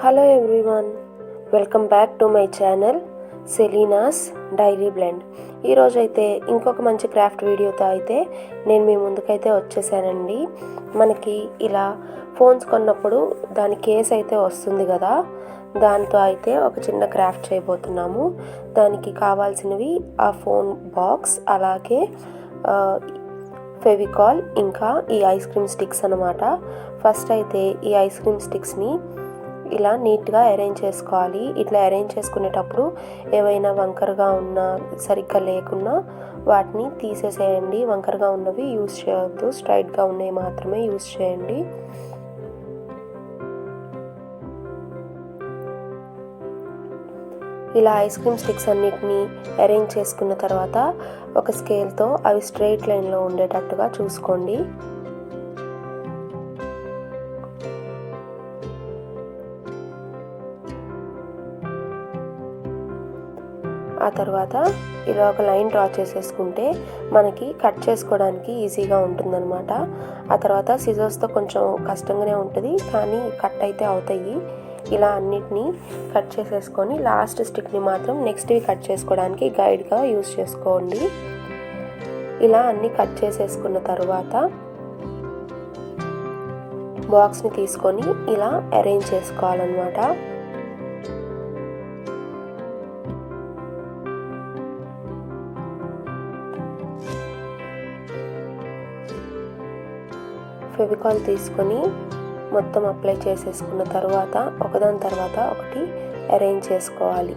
Hello everyone welcome back to my channel Selina's diary blend ఈరోజైతే ఇంకొక మంచి craft వీడియోతో అయితే నేను మీ ముందుకైతే వచ్చేసానండి. మనకి ఇలా ఫోన్స్ కొన్నప్పుడు దాని కేస్ అయితే వస్తుంది కదా దాంతో అయితే ఒక చిన్న క్రాఫ్ట్ చేయబోతున్నాము. దానికి కావాల్సినవి ఆ ఫోన్ బాక్స్ అలాగే ఫెవికాల్ ఇంకా ఈ ఐస్ క్రీమ్ స్టిక్స్ అనమాట ఫస్ట్ అయితే ఈ ఐస్ క్రీమ్ స్టిక్స్ని ఇలా నీట్గా అరేంజ్ చేసుకోవాలి. ఇట్లా అరేంజ్ చేసుకునేటప్పుడు ఏవైనా వంకరగా ఉన్నా సరిగ్గా లేకున్నా వాటిని తీసేసేయండి. వంకరగా ఉన్నవి యూజ్ చేయొద్దు. స్ట్రైట్గా ఉన్నవి మాత్రమే యూస్ చేయండి. ఇలా ఐస్ క్రీమ్ స్టిక్స్ అన్నిటిని అరేంజ్ చేసుకున్న తర్వాత ఒక స్కేల్తో అవి స్ట్రైట్ లైన్లో ఉండేటట్టుగా చూసుకోండి. ఆ తర్వాత ఇలా ఒక లైన్ డ్రా చేసేసుకుంటే మనకి కట్ చేసుకోవడానికి ఈజీగా ఉంటుందన్నమాట. ఆ తర్వాత సిజర్స్తో కొంచెం కష్టంగానే ఉంటుంది కానీ కట్ అయితే అవుతాయి. ఇలా అన్నిటినీ కట్ చేసేసుకొని లాస్ట్ స్టిక్ని మాత్రం నెక్స్ట్వి కట్ చేసుకోవడానికి గైడ్గా యూస్ చేసుకోండి. ఇలా అన్నీ కట్ చేసేసుకున్న తర్వాత బాక్స్ని తీసుకొని ఇలా అరేంజ్ చేసుకోవాలన్నమాట. ఫెవికాల్ తీసుకొని మొత్తం అప్లై చేసేసుకున్న తర్వాత ఒకదాని తర్వాత ఒకటి అరేంజ్ చేసుకోవాలి.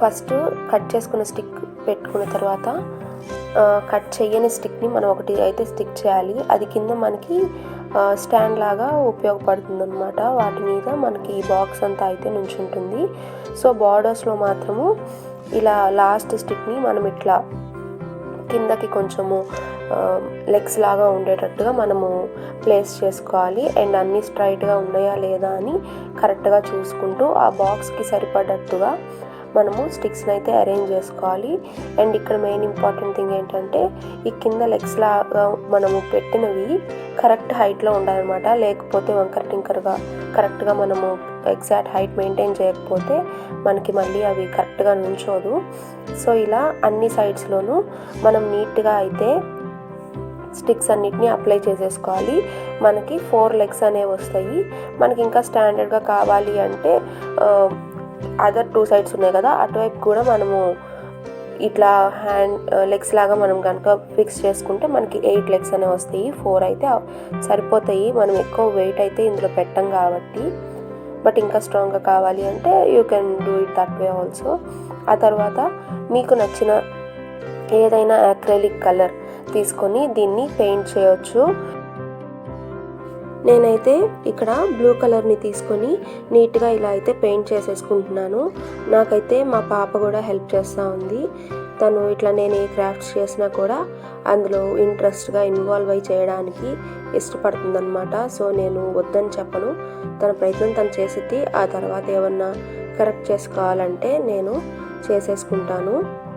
ఫస్ట్ కట్ చేసుకున్న స్టిక్ పెట్టుకున్న తర్వాత కట్ చేయని స్టిక్ని మనం ఒకటి అయితే స్టిక్ చేయాలి. అది కింద మనకి స్టాండ్ లాగా ఉపయోగపడుతుంది అనమాట వాటి మీద మనకి ఈ బాక్స్ అంతా అయితే నుంచుంటుంది. సో బార్డర్స్లో మాత్రము ఇలా లాస్ట్ స్టిక్ని మనం ఇట్లా కిందకి కొంచెము లెగ్స్ లాగా ఉండేటట్టుగా మనము ప్లేస్ చేసుకోవాలి. అండ్ అన్నీ స్ట్రైట్గా ఉన్నాయా లేదా అని కరెక్ట్గా చూసుకుంటూ ఆ బాక్స్కి సరిపడట్టుగా మనము స్టిక్స్ని అయితే అరేంజ్ చేసుకోవాలి. అండ్ ఇక్కడ మెయిన్ ఇంపార్టెంట్ థింగ్ ఏంటంటే ఈ కింద లెగ్స్ లాగా మనము పెట్టినవి కరెక్ట్ హైట్లో ఉండాలన్నమాట. లేకపోతే వంకర టింకర్గా కరెక్ట్గా మనము ఎగ్జాక్ట్ హైట్ మెయింటైన్ చేయకపోతే మనకి మళ్ళీ అవి కరెక్ట్గా నుంచోదు. సో ఇలా అన్ని సైడ్స్లోనూ మనం నీట్గా అయితే స్టిక్స్ అన్నిటిని అప్లై చేసేసుకోవాలి. మనకి ఫోర్ లెగ్స్ అనేవి వస్తాయి. మనకి ఇంకా స్టాండర్డ్గా కావాలి అంటే అదర్ టూ సైడ్స్ ఉన్నాయి కదా అటువైపు కూడా మనము ఇట్లా హ్యాండ్ లెగ్స్ uh, లాగా మనం కనుక ఫిక్స్ చేసుకుంటే మనకి ఎయిట్ లెగ్స్ అనేవి వస్తాయి ఫోర్ అయితే సరిపోతాయి. మనం ఎక్కువ వెయిట్ అయితే ఇందులో పెట్టం కాబట్టి. బట్ ఇంకా స్ట్రాంగ్గా కావాలి అంటే you can do it that way also ఆ తర్వాత మీకు నచ్చిన ఏదైనా యాక్రెలిక్ కలర్ తీసుకొని దీన్ని పెయింట్ చేయొచ్చు. నేనైతే ఇక్కడ బ్లూ కలర్ని తీసుకొని నీట్గా ఇలా అయితే పెయింట్ చేసేసుకుంటున్నాను. నాకైతే మా పాప కూడా హెల్ప్ చేస్తూ ఉంది. తను ఇట్లా నేను ఏ క్రాఫ్ట్స్ చేసినా కూడా అందులో ఇంట్రెస్ట్గా ఇన్వాల్వ్ అయి చేయడానికి ఇష్టపడుతుందన్నమాట. సో నేను వద్దని చెప్పను. తన ప్రయత్నం తను చేసిద్ది. ఆ తర్వాత ఏమన్నా కరెక్ట్ చేసుకోవాలంటే నేను చేసేసుకుంటాను.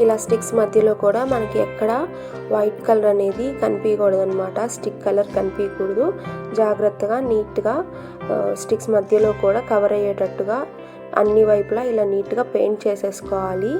ఇలా స్టిక్స్ మధ్యలో కూడా మనకి ఎక్కడ వైట్ కలర్ అనేది కనిపించకూడదు అనమాట స్టిక్ కలర్ కనిపించకూడదు. జాగ్రత్తగా నీట్గా స్టిక్స్ మధ్యలో కూడా కవర్ అయ్యేటట్టుగా అన్ని వైపులా ఇలా నీట్గా పెయింట్ చేసేసుకోవాలి.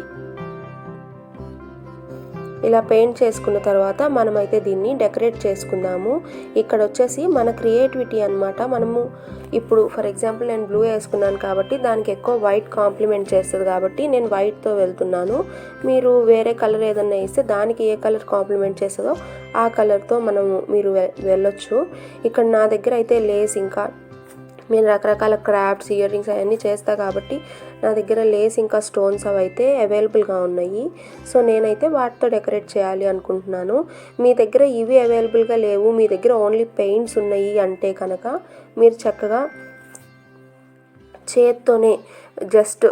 ఇలా పెయింట్ చేసుకున్న తర్వాత మనమైతే దీన్ని డెకరేట్ చేసుకుందాము. ఇక్కడ వచ్చేసి మన క్రియేటివిటీ అనమాట మనము ఇప్పుడు ఫర్ ఎగ్జాంపుల్ నేను బ్లూ వేసుకున్నాను కాబట్టి దానికి ఎక్కువ వైట్ కాంప్లిమెంట్ చేస్తుంది కాబట్టి నేను వైట్తో వెళ్తున్నాను. మీరు వేరే కలర్ ఏదన్నా వేస్తే దానికి ఏ కలర్ కాంప్లిమెంట్ చేస్తుందో ఆ కలర్తో మనము మీరు వె- వెళ్ళొచ్చు. ఇక్కడ నా దగ్గర అయితే లేస్ ఇంకా నేను రకరకాల క్రాఫ్ట్స్ ఇయర్ రింగ్స్ అవన్నీ చేస్తా కాబట్టి నా దగ్గర లేస్ ఇంకా స్టోన్స్ అవి అయితే అవైలబుల్గా ఉన్నాయి. సో నేనైతే వాటితో డెకరేట్ చేయాలి అనుకుంటున్నాను. మీ దగ్గర ఇవి అవైలబుల్గా లేవు. మీ దగ్గర ఓన్లీ పెయింట్స్ ఉన్నాయి అంటే కనుక మీరు చక్కగా చేత్తోనే జస్ట్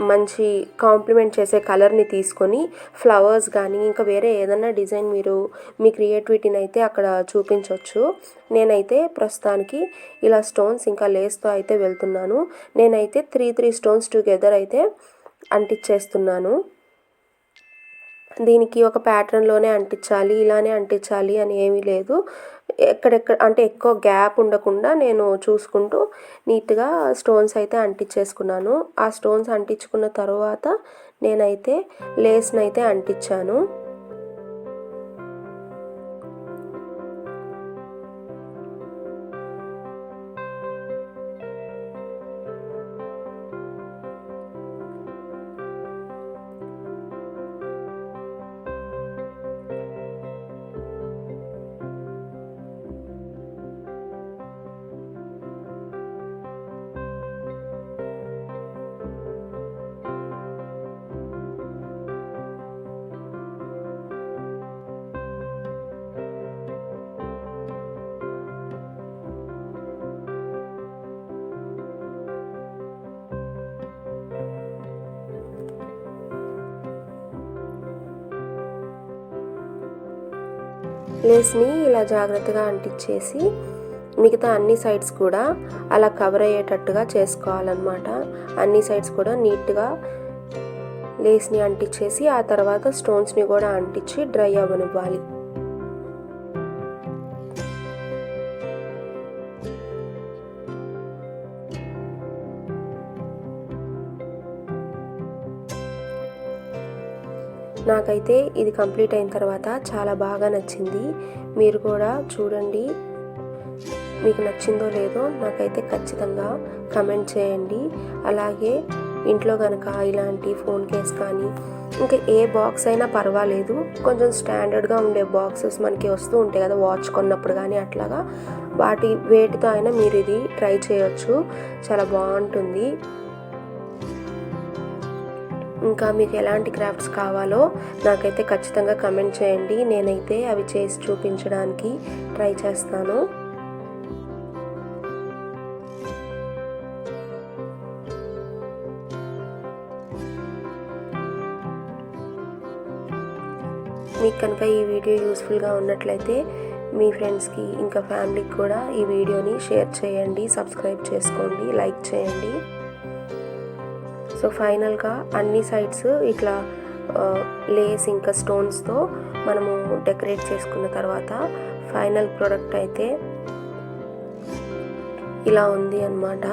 మంచి కాంప్లిమెంట్ చేసే కలర్ని తీసుకొని ఫ్లవర్స్ కానీ ఇంకా వేరే ఏదైనా డిజైన్ మీరు మీ క్రియేటివిటీని అయితే అక్కడ చూపించవచ్చు నేనైతే ప్రస్తుతానికి ఇలా స్టోన్స్ ఇంకా లేస్తో అయితే వెళ్తున్నాను. నేనైతే త్రీ త్రీ స్టోన్స్ టుగెదర్ అయితే అంటించేస్తున్నాను దీనికి ఒక ప్యాటర్న్లోనే అంటించాలి ఇలానే అంటించాలి అని ఏమీ లేదు. ఎక్కడెక్కడ అంటే ఎక్కువ గ్యాప్ ఉండకుండా నేను చూసుకుంటూ నీట్గా స్టోన్స్ అయితే అంటించేసుకున్నాను. ఆ స్టోన్స్ అంటించుకున్న తర్వాత నేనైతే లేస్ని అయితే అంటించాను. లేస్ని ఇలా జాగ్రత్తగా అంటించేసి మిగతా అన్ని సైడ్స్ కూడా అలా కవర్ అయ్యేటట్టుగా చేసుకోవాలన్నమాట. అన్ని సైడ్స్ కూడా నీట్గా లేస్ని అంటించేసి ఆ తర్వాత స్టోన్స్ని కూడా అంటించి డ్రై అవ్వనివ్వాలి. నాకైతే ఇది కంప్లీట్ అయిన తర్వాత చాలా బాగా నచ్చింది. మీరు కూడా చూడండి. మీకు నచ్చిందో లేదో నాకైతే ఖచ్చితంగా కమెంట్ చేయండి. అలాగే ఇంట్లో కనుక ఇలాంటి ఫోన్ కేస్ కానీ ఇంకా ఏ బాక్స్ అయినా పర్వాలేదు. కొంచెం స్టాండర్డ్గా ఉండే బాక్సెస్ మనకి వస్తూ ఉంటాయి కదా వాచ్ కొన్నప్పుడు కానీ అట్లాగా. వాటి వేటితో అయినా మీరు ఇది ట్రై చేయొచ్చు. చాలా బాగుంటుంది. ఇంకా మీకు ఎలాంటి క్రాఫ్ట్స్ కావాలో నాకైతే ఖచ్చితంగా కమెంట్ చేయండి. నేనైతే అవి చేసి చూపించడానికి ట్రై చేస్తాను. మీకు కనుక ఈ వీడియో యూస్ఫుల్గా ఉన్నట్లయితే మీ ఫ్రెండ్స్కి ఇంకా ఫ్యామిలీకి కూడా ఈ వీడియోని షేర్ చేయండి సబ్స్క్రైబ్ చేసుకోండి లైక్ చేయండి. సో ఫైనల్గా అన్ని సైడ్స్ ఇట్లా లేస్ ఇంకా స్టోన్స్తో మనము డెకరేట్ చేసుకున్న తర్వాత ఫైనల్ ప్రోడక్ట్ అయితే ఇలా ఉంది అనమాట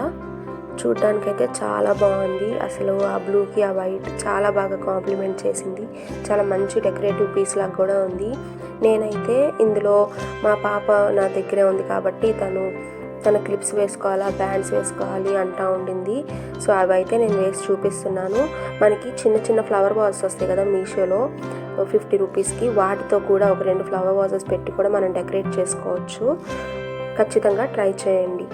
చూడ్డానికైతే చాలా బాగుంది. అసలు ఆ బ్లూకి ఆ వైట్ చాలా బాగా కాంప్లిమెంట్ చేసింది. చాలా మంచి డెకరేటివ్ పీస్ లాగా కూడా ఉంది. నేనైతే ఇందులో మా పాప నా దగ్గరే ఉంది కాబట్టి తను తన క్లిప్స్ వేసుకోవాలా బ్యాండ్స్ వేసుకోవాలి అంటా ఉండింది. సో అవి అయితే నేను వేసి చూపిస్తున్నాను. మనకి చిన్న చిన్న ఫ్లవర్ వాజెస్ వస్తాయి కదా మీషోలో. ఫిఫ్టీ రూపీస్కి. వాటితో కూడా ఒక రెండు ఫ్లవర్ వాజెస్ పెట్టి కూడా మనం డెకరేట్ చేసుకోవచ్చు. ఖచ్చితంగా ట్రై చేయండి.